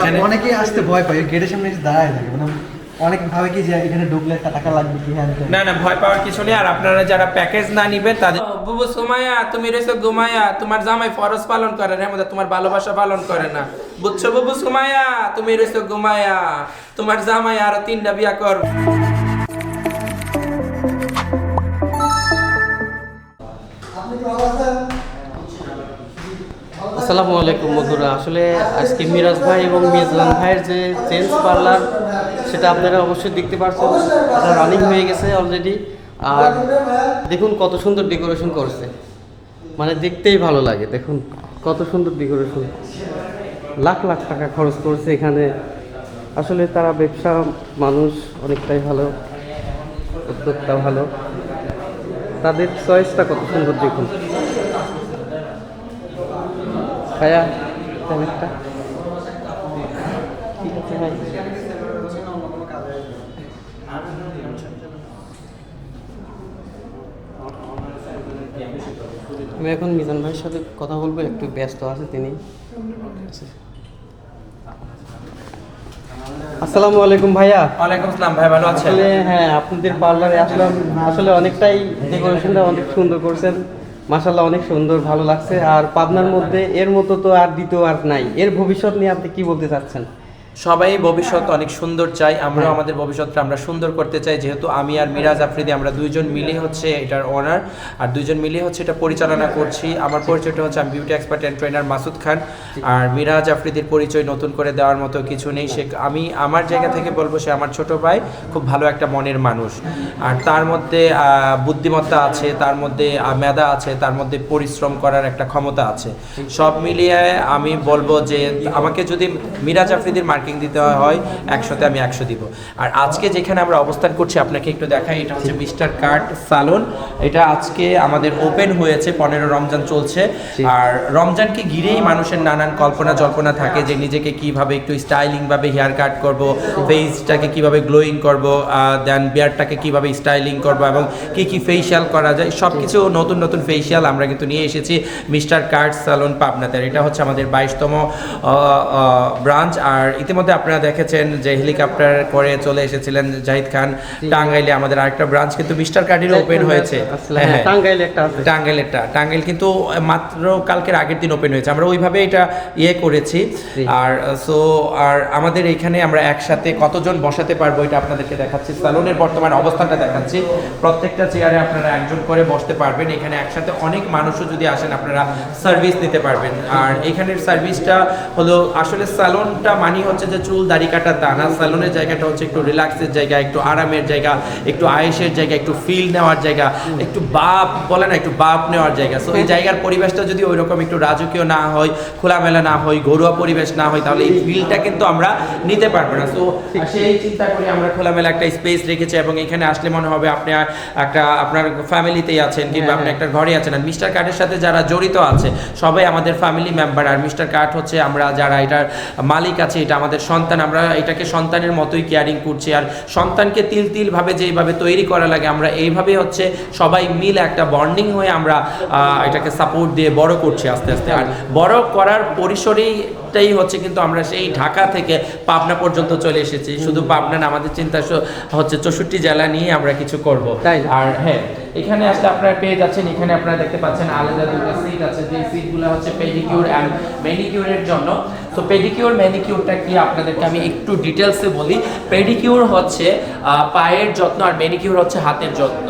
এখানে- অনেকেই আসতে ভয় পায় গেটের সামনে এসে দাঁড়ায় থাকে। মানে অনেক ভাবে কি যে এখানে ঢুকলে একটা টাকা লাগবে কি হ্যাঁ না না ভয় পাওয়ার কিছু নেই। আর আপনারা যারা প্যাকেজ না নিবেন তাদের বুবু সুমাইয়া তুমি রয়েছো ঘুমাইয়া। তোমার জামাই ফরজ পালন করে না মধ্যে তোমার ভালোবাসা পালন করে না। বুঝছ বুবু সুমাইয়া? তুমি রয়েছো ঘুমাইয়া। তোমার জামাই আরও তিনটা বিয়া কর। আসসালামু আলাইকুম বন্ধুরা। আসলে আজকে মিরাজ ভাই এবং মিয়াজলান ভাইয়ের যে চেঞ্জ পার্লার সেটা আপনারা অবশ্যই দেখতে পাচ্ছেন এটা রানিং হয়ে গেছে অলরেডি আর দেখুন কত সুন্দর ডেকোরেশন করছে। মানে দেখতেই ভালো লাগে, দেখুন কত সুন্দর ডেকোরেশন লাখ লাখ টাকা খরচ করছে এখানে। আসলে তারা ব্যবসা মানুষ অনেকটাই ভালো, উদ্যোক্তা ভালো। তাদের চয়েসটা কত সুন্দর দেখুন। ভাইয়া একটা। ঠিক আছে ভাই। আমি এখন মিজান ভাইয়ের সাথে কথা বলব একটু ব্যস্ত আছে তিনি। আসসালামু আলাইকুম ভাইয়া। ওয়ালাইকুম আসসালাম ভাই ভালো আছেন? হ্যাঁ আপনাদের পার্লারে আসলাম। আসলে অনেকটাই ডেকোরেশনটা অনেক সুন্দর করছেন। মাসাল্লাহ অনেক সুন্দর, ভালো লাগছে। আর পাবনার মধ্যে এর মতো তো আর দ্বিতীয় আর নাই। এর ভবিষ্যৎ নিয়ে আপনি কি বলতে চাচ্ছেন? সবাই ভবিষ্যৎ অনেক সুন্দর চাই, আমরাও হ্যাঁ। আমাদের ভবিষ্যৎটা আমরা সুন্দর করতে চাই। যেহেতু আমি আর মিরাজ আফ্রিদি, আমরা দুইজন মিলে হচ্ছে এটার ওনার আর দুইজন মিলে হচ্ছে এটা পরিচালনা করছি। আমার পরিচয়টা হচ্ছে আমি beauty expert and trainer Masud Khan, আর মিরাজ আফ্রিদির পরিচয় নতুন করে দেওয়ার মতো কিছু নেই। সে, আমি আমার জায়গা থেকে বলব সে আমার ছোট ভাই, খুব ভালো একটা মনের মানুষ। আর তার মধ্যে বুদ্ধিমত্তা আছে, তার মধ্যে মেধা আছে, তার মধ্যে পরিশ্রম করার একটা ক্ষমতা আছে। সব মিলিয়ে আমি বলব যে আমাকে যদি মিরাজ আফ্রিদির মার্কিং দিতে হয় একশোতে আমি একশো দিব। আর আজকে যেখানে আমরা অবস্থান করছি আপনাকে একটু দেখাই এটা হচ্ছে মিস্টার কার্ট সালন। এটা আজকে আমাদের ওপেন হয়েছে পনেরো রমজান চলছে। আর রমজানকে ঘিরেই মানুষের নানান কল্পনা জল্পনা থাকে যে নিজেকে কীভাবে একটু স্টাইলিং ভাবে হেয়ার কাট করব ফেসটাকে কীভাবে গ্লোয়িং করব দেন বিয়ারটাকে কীভাবে স্টাইলিং করব এবং কি কি ফেসিয়াল করা যায় সব কিছু নতুন নতুন ফেসিয়াল আমরা কিন্তু নিয়ে এসেছি মিস্টার কার্ট সালন পাবনাতে। আর এটা হচ্ছে আমাদের বাইশতম ব্রাঞ্চ। আর ইতিমধ্যে আপনারা দেখেছেন যে হেলিকপ্টার করে চলে এসেছিলেন জাহিদ খান। টাঙ্গাইলে আমাদের আরেকটা ব্রাঞ্চ কিন্তু মিস্টার কার্ডের ওপেন হয়েছে। হ্যাঁ, আছে। টাঙ্গাইলেরটা। টাঙ্গাইল কিন্তু মাত্র কালকের আগের দিন ওপেন হয়েছে। আমরা ওইভাবে এটা ইয়ে করেছি। আর সো আর আমাদের এখানে আমরা একসাথে কতজন বসাতে পারব এটা আপনাদেরকে দেখাচ্ছি। স্যালনের বর্তমান অবস্থানটা দেখাচ্ছি। প্রত্যেকটা চেয়ারে আপনারা একজন করে বসতে পারবেন। এখানে একসাথে অনেক মানুষও যদি আসেন আপনারা সার্ভিস নিতে পারবেন। আর এখানের সার্ভিসটা হলো আসলে স্যালনটা মানি হচ্ছে যে চুল দাড়ি কাটার দানা স্যালনের জায়গাটা হচ্ছে একটু রিল্যাক্সের জায়গা একটু আরামের জায়গা একটু আয়েসের জায়গা একটু ফিল নেওয়ার জায়গা একটু বাপ বলে না একটু বাপ নেওয়ার জায়গা। সো এই জায়গার পরিবেশটা যদি ওইরকম একটু রাজকীয় না হয় খোলামেলা না হয় ঘরোয়া পরিবেশ না হয় তাহলে এই ফিলটা কিন্তু আমরা নিতে পারব না। সো সেই চিন্তা করে আমরা খোলামেলা একটা স্পেস রেখেছি এবং এখানে আসলে মনে হবে আপনি একটা আপনার ফ্যামিলিতেই আছেন কিংবা আপনি একটা ঘরে আছেন। আর মিস্টার কার্ডের সাথে যারা জড়িত আছে সবাই আমাদের ফ্যামিলি মেম্বার আর মিস্টার কার্ড হচ্ছে আমরা যারা এটার মালিক আছে এটা আমাদের সন্তান, আমরা এটাকে সন্তানের মতোই কেয়ারিং করছি। আর সন্তানকে তিল তিলভাবে যেইভাবে তৈরি করা লাগে, আমরা এইভাবে হচ্ছে সবাই মিলে একটা বন্ডিং হয়ে আমরা এটাকে সাপোর্ট দিয়ে বড় করছি আস্তে আস্তে। আর বড় করার পরিসরেইটাই হচ্ছে কিন্তু আমরা সেই ঢাকা থেকে পাবনা পর্যন্ত চলে এসেছি। শুধু পাবনা না আমাদের চিন্তা হচ্ছে চৌষট্টি জেলা নিয়ে আমরা কিছু করব। তাই? আর হ্যাঁ এখানে আসলে আপনারা পেয়ে যাচ্ছেন এখানে আপনারা দেখতে পাচ্ছেন আলাদা দুটো সিট আছে। যে সিটগুলো হচ্ছে পেডিকিউর অ্যান্ড ম্যানিকিউরের জন্য। তো পেডিকিউর ম্যানিকিউরটা কি আপনাদেরকে আমি একটু ডিটেলসে বলি। পেডিকিউর হচ্ছে পায়ের যত্ন আর ম্যানিকিউর হচ্ছে হাতের যত্ন।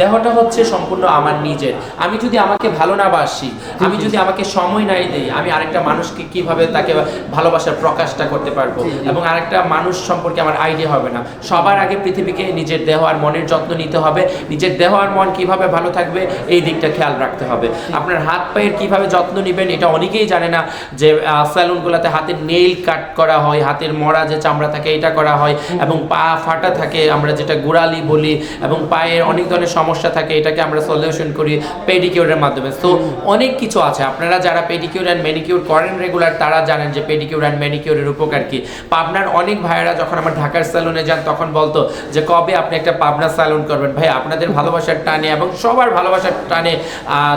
দেহটা হচ্ছে সম্পূর্ণ আমার নিজের। আমি যদি আমাকে ভালো না বাসি আমি যদি আমাকে সময় নাই দেই আমি আরেকটা মানুষকে কীভাবে তাকে ভালোবাসার প্রকাশটা করতে পারব? এবং আরেকটা মানুষ সম্পর্কে আমার আইডিয়া হবে না। সবার আগে পৃথিবীকে নিজের দেহ আর মনের যত্ন নিতে হবে। নিজের দেহ আর মন কীভাবে ভালো থাকবে এই দিকটা খেয়াল রাখতে হবে। আপনার হাত পায়ের কীভাবে যত্ন নেবেন এটা অনেকেই জানে না। যে স্যালুনগুলোতে হাতের নেইল কাট করা হয় হাতের মরা যে চামড়া থাকে এটা করা হয়। এবং পা ফাটা থাকে আমরা যেটা গোড়ালি বলি। এবং পায়ের অনেক ধরনের সমস্যা সমস্যা থাকে, এটাকে আমরা সলিউশন করি পেডিকিউরের মাধ্যমে। তো অনেক কিছু আছে। আপনারা যারা পেডিকিউর অ্যান্ড ম্যানিকিউর করেন রেগুলার তারা জানেন যে পেডিকিউর অ্যান্ড ম্যানিকিউরের উপকার কি। পাবনার অনেক ভাইয়েরা যখন আমার ঢাকার স্যালুনে যান, তখন বলতো যে, কবে আপনি একটা পাবনা স্যালুন করবেন? ভাই, আপনাদের ভালোবাসার টানে এবং সবার ভালোবাসার টানে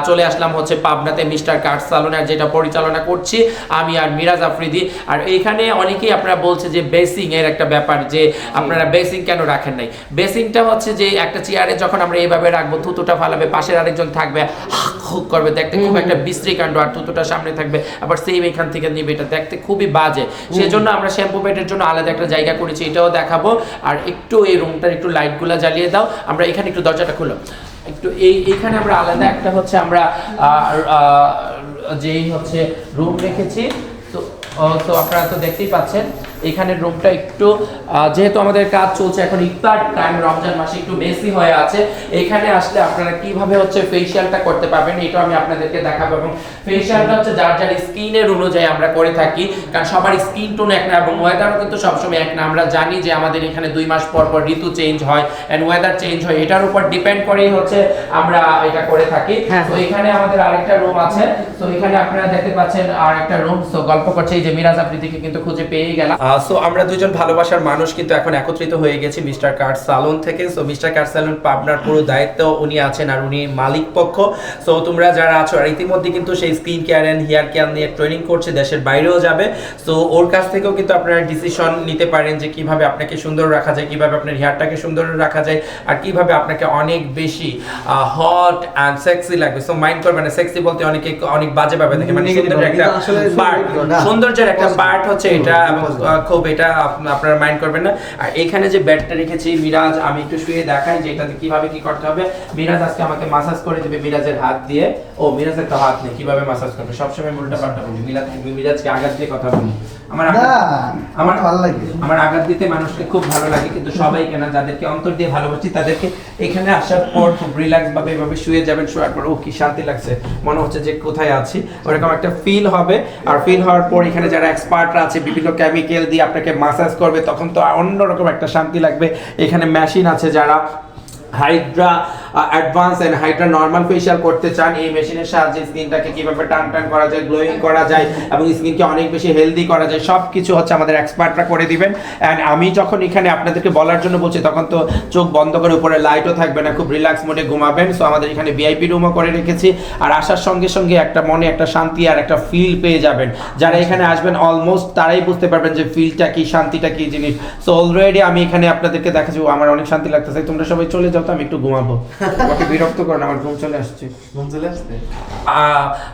চলে আসলাম হচ্ছে পাবনাতে মিস্টার কার্ড স্যালুন আর যেটা পরিচালনা করছি আমি আর মিরাজ আফ্রিদি। আর এইখানে অনেকেই আপনারা বলছে যে, বেসিং এর একটা ব্যাপার যে, আপনারা বেসিং কেন রাখেন নাই? বেসিংটা হচ্ছে যে, একটা চেয়ারে যখন আমরা এইভাবে রাখব থুতুটা ফালাবে পাশের আরেকজন থাকবে হাক করবে দেখতে খুব একটা বিশ্রী কাণ্ড আর থুতুটা সামনে থাকবে আবার সেম এখান থেকে নিবে এটা দেখতে খুবই বাজে। সেজন্য আমরা শ্যাম্পু বেডের জন্য আলাদা একটা জায়গা করেছি এটাও দেখাবো। আর একটু এই রুমটার একটু লাইটগুলো জ্বালিয়ে দাও আমরা এখানে একটু দরজাটা খুলো। একটু এই এইখানে আমরা আলাদা একটা হচ্ছে আমরা যেই হচ্ছে রুম রেখেছি তো তো আপনারা তো দেখতেই পাচ্ছেন এখানে রুমটা একটু যেহেতু আমাদের কাজ চলছে এখন ইফতার টাইম রমজান মাসে একটু বেশি হয়ে আছে এখানে আসলে আপনারা কীভাবে হচ্ছে ফেসিয়ালটা করতে পারবেন এটা আমি আপনাদেরকে দেখাবো এবং ফেসিয়ালটা হচ্ছে যার যার স্কিনের অনুযায়ী আমরা করে থাকি কারণ সবার স্কিন টোন এক না এবং ওয়েদারও কিন্তু সবসময় এক না আমরা জানি যে আমাদের এখানে দুই মাস পর পর ঋতু চেঞ্জ হয় এন্ড ওয়েদার চেঞ্জ হয় এটার উপর ডিপেন্ড করেই হচ্ছে আমরা এটা করে থাকি হ্যাঁ। তো এখানে আমাদের আরেকটা রুম আছে তো এখানে আপনারা দেখতে পাচ্ছেন আর একটা রুম তো গল্প করছে এই যে মিরাজ আফ্রিদিকে কিন্তু খুঁজে পেয়ে গেলাম। সো আমরা দুজন ভালোবাসার মানুষ কিন্তু এখন একত্রিত হয়ে গেছি মিস্টার কার্ড সালন থেকে। সো মিস্টার কার্ড সালন পাবনার পুরো দায়িত্ব উনি আছেন আর উনি মালিক পক্ষ। সো তোমরা যারা আছো আর ইতিমধ্যে কিন্তু সেই skin care and hair care নিয়ে ট্রেনিং করছে দেশের বাইরেও যাবে। সো ওর কাছ থেকেও কিন্তু আপনারা ডিসিশন নিতে পারেন যে কীভাবে আপনাকে সুন্দর রাখা যায় কীভাবে আপনার হেয়ারটাকে সুন্দর রাখা যায় আর কীভাবে আপনাকে অনেক বেশি হট অ্যান্ড সেক্সি লাগবে। সো মাইন্ড করবেন না সেক্সি বলতে অনেকে অনেক বাজে ভাবে দেখে মানে সুন্দরের একটা পার্ট। সৌন্দর্যের একটা পার্ট হচ্ছে এটা এবং খুব এটা আপনারা মাইন্ড করবেন না। আর এখানে যে বেডটা রেখেছি মিরাজ আমি একটু শুয়ে দেখাই যে এটাতে কীভাবে কি করতে হবে। মিরাজ আজকে আমাকে মাসাজ করে দিবে মিরাজের হাত দিয়ে। ও মিরাজের তো হাত নেই কীভাবে মাসাজ করবে? সবসময় উল্টা পাল্টা বলি। মিরাজ মিরাজকে আঘাত দিয়ে কথা বলি। আমার আমার ভালো লাগে। আমার আঘাত দিতে মানুষকে খুব ভালো লাগে কিন্তু সবাইকে না যাদেরকে অন্তর দিয়ে ভালোবাসি তাদেরকে এখানে আসার পর খুব রিল্যাক্স ভাবে এভাবে শুয়ে যাবেন শোয়ার পর ও কি শান্তি লাগছে। মনে হচ্ছে যে কোথায় আছি। ওরকম একটা ফিল হবে। আর ফিল হওয়ার পর এখানে যারা এক্সপার্টরা আছে, বিভিন্ন কেমিক্যাল দিয়ে আপনাকে মাসাজ করবে, তখন তো অন্যরকম একটা শান্তি লাগবে। এখানে মেশিন আছে যারা hydra advance and hydra normal facial করতে চান, এই মেশিনের সাহায্যে স্কিনটাকে কীভাবে টান টান করা যায় গ্লোয়িং করা যায় এবং স্কিনকে অনেক বেশি হেলদি করা যায় সব কিছু হচ্ছে আমাদের এক্সপার্টরা করে দিবেন। অ্যান্ড আমি যখন এখানে আপনাদেরকে বলার জন্য বলছি, তখন তো চোখ বন্ধ করে উপরে লাইটও থাকবে না, খুব রিল্যাক্স মোডে ঘুমাবেন। সো আমাদের এখানে ভিআইপি রুমও করে রেখেছি। আর আসার সঙ্গে সঙ্গে একটা মনে একটা শান্তি আর একটা ফিল পেয়ে যাবেন। যারা এখানে আসবেন অলমোস্ট তারাই বুঝতে পারবেন যে ফিলটা কি, শান্তিটা কি জিনিস। সো অলরেডি আমি এখানে আপনাদেরকে দেখাচ্ছি আমার অনেক শান্তি লাগতেছে। তোমরা সবাই চলে যাও। তো আমি একটু ঘুমাবো। আমাকে বিরক্ত করো না, আমার ঘুম চলে আসছে। ঘুম চলে আসছে?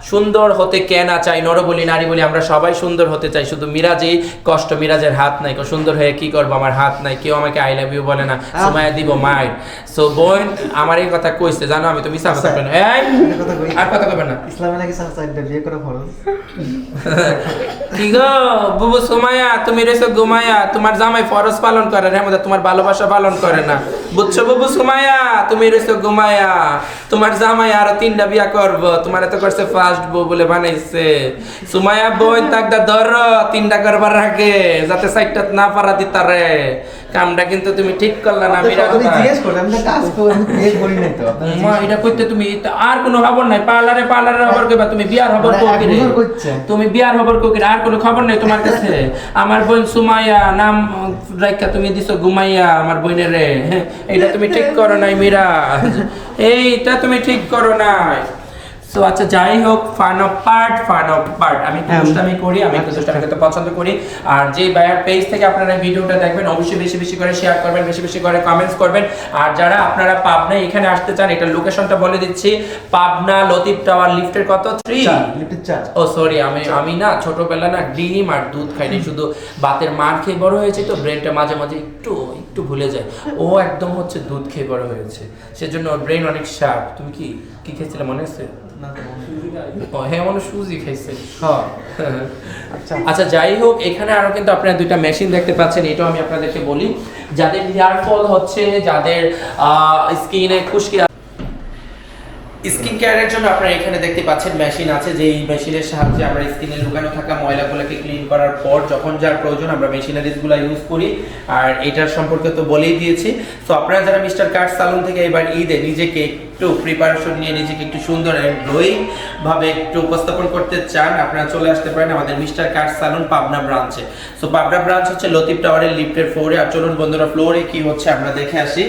সুন্দর হতে কে না চাই নর বলি নারী বলি আমরা সবাই সুন্দর হতে চাই। শুধু মিরাজেই কষ্ট মিরাজের হাত নাই। কো সুন্দর হয়ে কি করব? আমার হাত নাই। কেউ আমাকে আই লাভ ইউ বলে না। সময় দিব মায়ের। সো বোন আমার এই কথা কইছে জানো? আমি তো মিশা কথা কই না এই কথা কই আর কথা কইবে না। ইসলামে নাকি সারা চারটা বিয়ে করা ফরজ? কি গো বুবু সুমায়া তুমি রয়েছো ঘুমায়া তোমার জামাই ফরজ পালন করে রে তোমার ভালোবাসা পালন করে না। বুঝছ বুবু সুমায়া তুমি রয়েছো ঘুমায়া। তোমার জামাই আরও তিনটা বিয়া করব, তোমার এত করছে ফার্স্ট বউ বলে বানাইছে। সুমায়া বই তাকদা ধর, তিনটা করবার আগে, যাতে সাইডটা না পারা দিতারে। কামটা কিন্তু তুমি ঠিক করলা না মা এটা করতে তুমি আর কোনো খবর নাই। পার্লারে পার্লারে খবর কইবা তুমি বিয়ার খবর মানে রে? তুমি বিয়ার খবর আর কোনো খবর নাই তোমার কাছে? আমার বোন সুমাইয়া নাম রাইখা তুমি দিছো ঘুমাইয়া আমার বোনের রে। এটা তুমি ঠিক করো নাই মীরা এইটা তুমি ঠিক করো নাই। সো আচ্ছা যাই হোক fun of part fun of part আমি হ্যাঁ। দুষ্টামি করি আমি একটু দুষ্টামি করতে পছন্দ করি। আর যে বায়ার পেজ থেকে আপনারা ভিডিওটা দেখবেন অবশ্যই বেশি বেশি করে শেয়ার করবেন বেশি বেশি করে কমেন্টস করবেন। আর যারা আপনারা পাবনা এখানে আসতে চান এটা লোকেশনটা বলে দিচ্ছি। পাবনা লতিফ টাওয়ার লিফটের কত? থ্রি ও সরি আমি আমি না ছোটবেলা না ডিম আর দুধ খাইনি শুধু বাতের মার খেয়ে বড় হয়েছে তো ব্রেনটা মাঝে মাঝে একটু একটু ভুলে যায়। ও একদম হচ্ছে দুধ খেয়ে বড় হয়েছে। সেজন্য ওর ব্রেন অনেক শার্প তুমি কি কি খেয়েছিলে মনে আছে? হয়। হ্যাঁ মনে সুজি খাইছে। আচ্ছা। আচ্ছা। যাই হোক এখানে আরও কিন্তু আপনারা দুইটা মেশিন দেখতে পাচ্ছেন এটাও আমি আপনাদেরকে বলি। যাদের হেয়ার ফল হচ্ছে যাদের স্কিনে খুশকি স্কিন কেয়ারের জন্য আপনারা এখানে দেখতে পাচ্ছেন মেশিন আছে যে এই মেশিনের সাহায্যে আমরা স্কিনে লুকানো থাকা ময়লাগুলোকে ক্লিন করার পর যখন যার প্রয়োজন আমরা মেশিনারিজগুলো ইউজ করি। আর এটার সম্পর্কে তো বলেই দিয়েছি। তো আপনারা যারা মিস্টার কার্ড সালুন থেকে এবার ঈদে নিজেকে একটু প্রিপারেশন নিয়ে নিজেকে একটু সুন্দর গ্লোয়িং ভাবে একটু উপস্থাপন করতে চান, আপনারা চলে আসতে পারেন আমাদের মিস্টার কার সালুন পাবনা ব্রাঞ্চে সো পাবনা ব্রাঞ্চ হচ্ছে লতিফ টাওয়ারের লিফটের ফ্লোরে আর চলুন বন্ধুরা ফ্লোরে কি হচ্ছে আমরা দেখে আসি।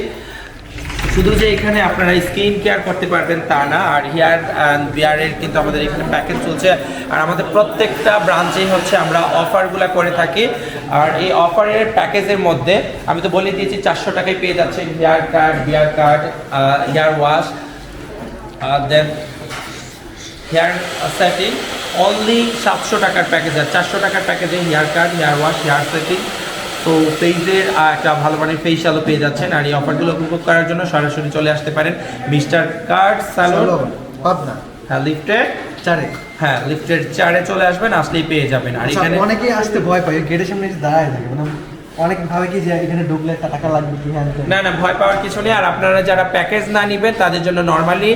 শুধু যে এখানে আপনারা স্কিন কেয়ার করতে পারবেন তা না, আর হেয়ার অ্যান্ড বিয়ারের কিন্তু আমাদের এখানে প্যাকেজ চলছে। আর আমাদের প্রত্যেকটা ব্রাঞ্চেই হচ্ছে আমরা অফারগুলো করে থাকি। আর এই অফারের প্যাকেজের মধ্যে আমি তো বলে দিয়েছি, চারশো টাকায় পেয়ে যাচ্ছে hair cut beard cut hair wash then hair setting only সাতশো টাকার প্যাকেজ আর চারশো টাকার প্যাকেজে hair cut hair wash hair setting তো ফেজের একটা ভালো মানের ফেসিয়ালও পেয়ে যাচ্ছেন আর এই অফারগুলো উপভোগ করার জন্য সরাসরি চলে আসতে পারেন মিস্টার কার্ড স্যালন পাবনা। হ্যাঁ লিফটের চারে। হ্যাঁ লিফটের চারে চলে আসবেন আসলেই পেয়ে যাবেন। আর আচ্ছা, এখানে অনেকেই আসতে ভয় পায় গেটের সামনে দাঁড়ায় থাকে মানে অনেক ভাবে কি যে এখানে ঢুকলে একটা টাকা লাগবে কি ত্যান। না না, ভয় পাওয়ার কিছু নেই। আর আপনারা যারা প্যাকেজ না নেবেন, তাদের জন্য নর্মালি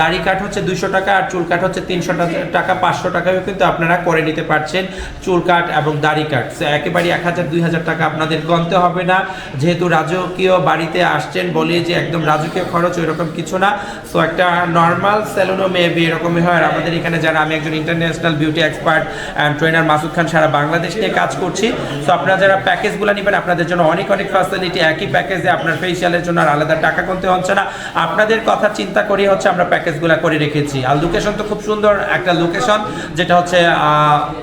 দাড়ি কাট হচ্ছে দুশো টাকা আর চুল কাট হচ্ছে তিনশো টাকা, পাঁচশো কিন্তু আপনারা করে নিতে পারছেন চুল কাট এবং দাড়ি কাট একেবারে এক হাজার, দুই হাজার টাকা আপনাদের গণতে হবে না। যেহেতু রাজকীয় বাড়িতে আসছেন বলে যে একদম রাজকীয় খরচ ওইরকম কিছু না। সো একটা নর্মাল সেলুনও মেবি এরকমই হয়। আর আমাদের এখানে যারা, আমি একজন international beauty expert and trainer Masud Khan, সারা বাংলাদেশ নিয়ে কাজ করছি। সো আপনারা যারা প্যাকেজগুলো নেবেন আপনাদের জন্য অনেক অনেক ফ্যাসিলিটি একই প্যাকেজে আপনার ফেসিয়ালের জন্য আর আলাদা টাকা গুনতে হচ্ছে না। আপনাদের কথা চিন্তা করে হচ্ছে আমরা প্যাকেজগুলো করে রেখেছি। আর লোকেশন তো খুব সুন্দর একটা লোকেশন যেটা হচ্ছে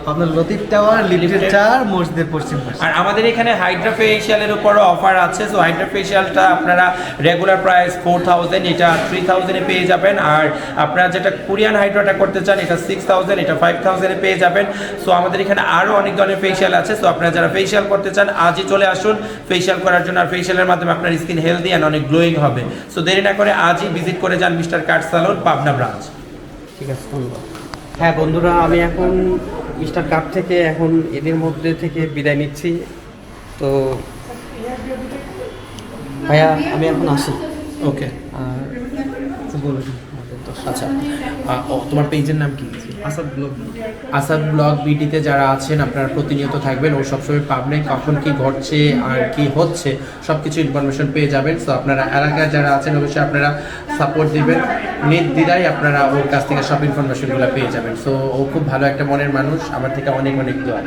আপনার লতিফ টাওয়ার লিফটের- চার মসজিদের পশ্চিম পাশে। আর আমাদের এখানে হাইড্রা ফেশিয়ালের উপরও অফার আছে। সো হাইড্রা ফেশিয়ালটা আপনারা রেগুলার প্রাইস ফোর থাউজেন্ড এটা থ্রি থাউজেন্ডে পেয়ে যাবেন। আর আপনারা যেটা কোরিয়ান হাইড্রাটা করতে চান এটা সিক্স থাউজেন্ড এটা ফাইভ থাউজেন্ডে পেয়ে যাবেন। সো আমাদের এখানে আরও অনেক ধরনের ফেসিয়াল আছে। সো আপনারা যারা ফেসিয়াল করতে চান আজই চলে আসুন। ফেশিয়াল করার জন্য আর ফেশিয়ালের মাধ্যমে আপনার স্কিন হেলদি অ্যান্ড অনেক গ্লোয়িং হবে। সো দেরি না করে আজই ভিজিট করে যান mister cut salon Pabna branch ঠিক আছে ধন্যবাদ। হ্যাঁ বন্ধুরা আমি এখন মিস্টার কাপ থেকে এখন এদের মধ্যে থেকে বিদায় নিচ্ছি। তো ভাইয়া আমি এখন আসি। ওকে আর আচ্ছা ও তোমার পেজের নাম কি? আসাদ ব্লগ আসাদ ব্লগ বিডিতে যারা আছেন, আপনারা প্রতিনিয়ত থাকবেন ও সবসময় পাবলিক কখন কি ঘটছে আর কি হচ্ছে সব কিছু ইনফরমেশন পেয়ে যাবেন। সো আপনারা এলাকায় যারা আছেন, অবশ্যই আপনারা সাপোর্ট দিবেন। নির্দ্বিধায় আপনারা ওর কাছ থেকে সব ইনফরমেশনগুলো পেয়ে যাবেন। সো ও খুব ভালো একটা মনের মানুষ। আমার থেকে অনেক অনেক দোয়া।